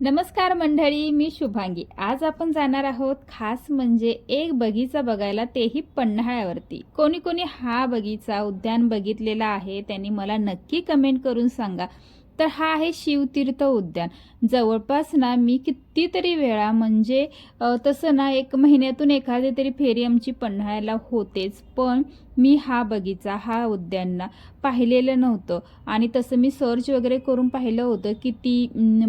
नमस्कार मंडळी मी शुभांगी. आज आपण जाणार आहोत खास म्हणजे एक बगीचा बघायला तेही पन्हाळ्यावरती. कोणी कोणी हा बगीचा उद्यान बघितलेला आहे त्यांनी मला नक्की कमेंट करून सांगा. तर हा आहे शिवतीर्थ उद्यान. जवळपास ना मी कितीतरी वेळा म्हणजे तसं ना एक महिन्यातून एखादी तरी फेरी आमची पन्हाळ्याला होतेच. पण मी हा बगीचा हा उद्यान ना पाहिलेलं नव्हतं. आणि तसं मी सर्च वगैरे करून पाहिलं होतं की ती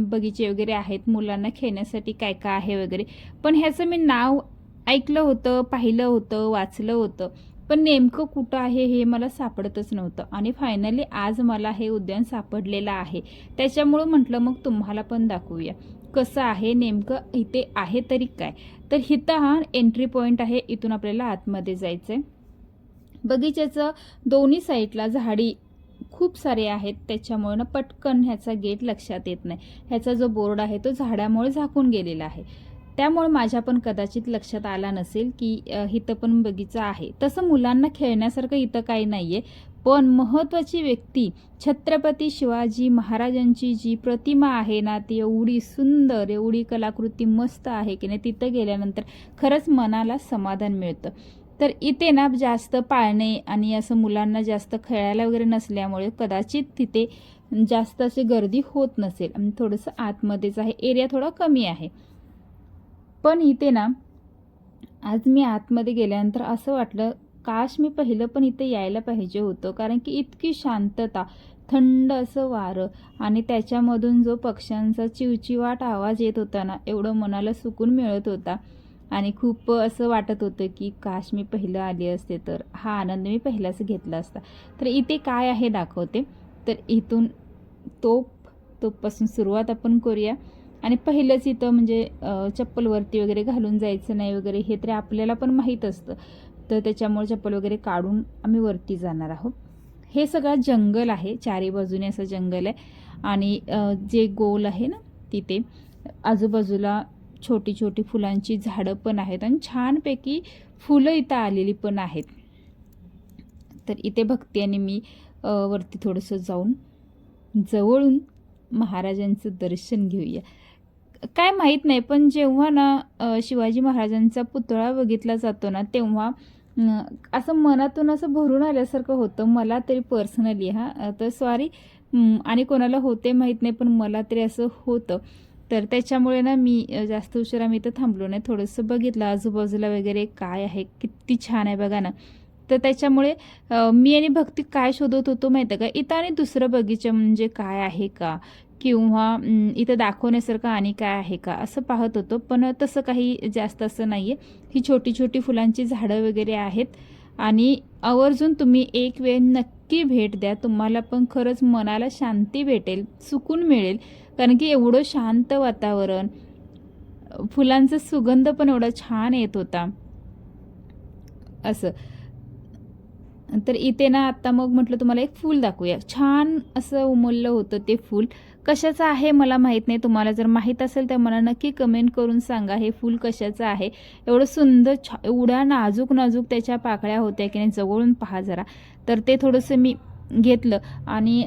बगीचे वगैरे आहेत मुलांना खेळण्यासाठी काय काय आहे वगैरे. पण ह्याचं मी नाव ऐकलं होतं पाहिलं होतं वाचलं होतं. पण नेमकं कुठं आहे हे मला सापडतच नव्हतं. आणि फायनली आज मला हे उद्यान सापडलेलं आहे. त्याच्यामुळं म्हटलं मग तुम्हाला पण दाखवूया. कसं आहे नेमकं इथे आहे तरी काय? तर हिथं हा एंट्री पॉईंट आहे इथून आपल्याला आतमध्ये जायचं आहे बगीच्याचं दोन्ही साईडला झाडी खूप सारे आहेत त्याच्यामुळे ना पटकन ह्याचा गेट लक्षात येत नाही. ह्याचा जो बोर्ड आहे तो झाडामुळे झाकून गेलेला आहे. त्यामुळे माझ्या पण कदाचित लक्षात आला नसेल की इथं पण बगीचा आहे. तसं मुलांना खेळण्यासारखं इथं काही नाही आहे पण महत्त्वाची व्यक्ती छत्रपती शिवाजी महाराजांची जी प्रतिमा आहे ना ती एवढी सुंदर एवढी कलाकृती मस्त आहे की नाही तिथं गेल्यानंतर खरंच मनाला समाधान मिळतं. तर इथे ना जास्त पाळणे आणि असं मुलांना जास्त खेळायला वगैरे नसल्यामुळे कदाचित तिथे जास्त अशी गर्दी होत नसेल. आणि थोडंसं आतमध्येच आहे. एरिया थोडा कमी आहे. पण इथे ना आज मी आतमध्ये गेल्यानंतर असं वाटलं काश मी पहिलं पण इथे यायला पाहिजे होतं. कारण की इतकी शांतता थंड असं वारं आणि त्याच्यामधून जो पक्ष्यांचा चिवचिवाट आवाज येत होता ना एवढं मनाला सुकून मिळत होता. आणि खूप असं वाटत होतं की काश मी पहिलं आली असते तर हा आनंद मी पहिलाच घेतला असता. तर इथे काय आहे दाखवते. तर इथून तोप तोपपासून सुरुवात आपण करूया. आणि पहिलंच इथं म्हणजे चप्पलवरती वगैरे घालून जायचं नाही वगैरे हे तरी आपल्याला पण माहीत असतं. तर त्याच्यामुळे चप्पल वगैरे काढून आम्ही वरती जाणार आहोत. हे सगळं जंगल आहे चारी बाजूने असं जंगल आहे. आणि जे गोल आहे ना तिथे आजूबाजूला छोटी छोटी फुलांची झाडं पण आहेत आणि छानपैकी फुलं इथं आलेली पण आहेत. तर इथे भक्ती आणि मी वरती थोडंसं जाऊन जवळून महाराजांचं दर्शन घेऊया. काय माहीत नाही पण जेव्हा ना शिवाजी महाराजांचा पुतळा बघितला जातो ना तेव्हा असं मनातून असं भरून आल्यासारखं होतं. मला तरी पर्सनली हा तर सॉरी आणि कोणाला होते माहीत नाही पण मला तरी असं होतं. तर त्याच्यामुळे ना मी जास्त उशिरा मी इथं थांबलो नाही. थोडंसं बघितलं आजूबाजूला वगैरे काय आहे किती छान आहे बघा ना. तर त्याच्यामुळे मी आणि भक्ती काय शोधत होतो माहीत आहे का? इथं आणि दुसरं बगीचं म्हणजे काय आहे का? किंवा इथं दाखवण्यासारखं आणि काय आहे का? असं पाहत होतो. पण तसं काही जास्त असं नाही आहे ही छोटी छोटी फुलांची झाडं वगैरे आहेत. आणि आवर्जून तुम्ही एक वेळ नक्की भेट द्या. तुम्हाला पण खरंच मनाला शांती भेटेल सुकून मिळेल. कारण की एवढं शांत वातावरण फुलांचा सुगंध पण एवढा छान येत होता. असं. तर इथे ना आत्ता मग म्हटलं तुम्हाला एक फूल दाखवूया. छान असं उमललं होतं ते फूल. कशाचं आहे मला माहीत नाही. तुम्हाला जर माहीत असेल तर मला नक्की कमेंट करून सांगा हे फूल कशाचं आहे. एवढं सुंदर छा एवढ्या नाजूक नाजूक त्याच्या पाकळ्या होत्या की नाही. जवळून पहा जरा. तर ते थोडंसं मी घेतलं आणि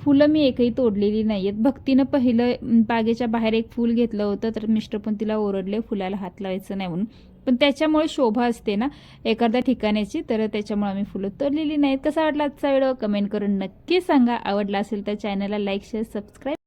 फुलं मी एकही तोडलेली नाही आहेत भक्तीनं पहिलं बागेच्या बाहेर एक फूल घेतलं होतं. तर मिस्टर पण तिला ओरडले फुलाला हात लावायचं नाही म्हणून. पण त्याच्यामुळे शोभा असते ना एखाद्या ठिकाणाची तर त्याच्यामुळे आम्ही फुलं तोडलेली नाहीत. कसा वाटला आजचा व्हिडिओ? कमेंट करून नक्की सांगा. आवडला असेल तर चॅनलला लाईक शेअर सबस्क्राईब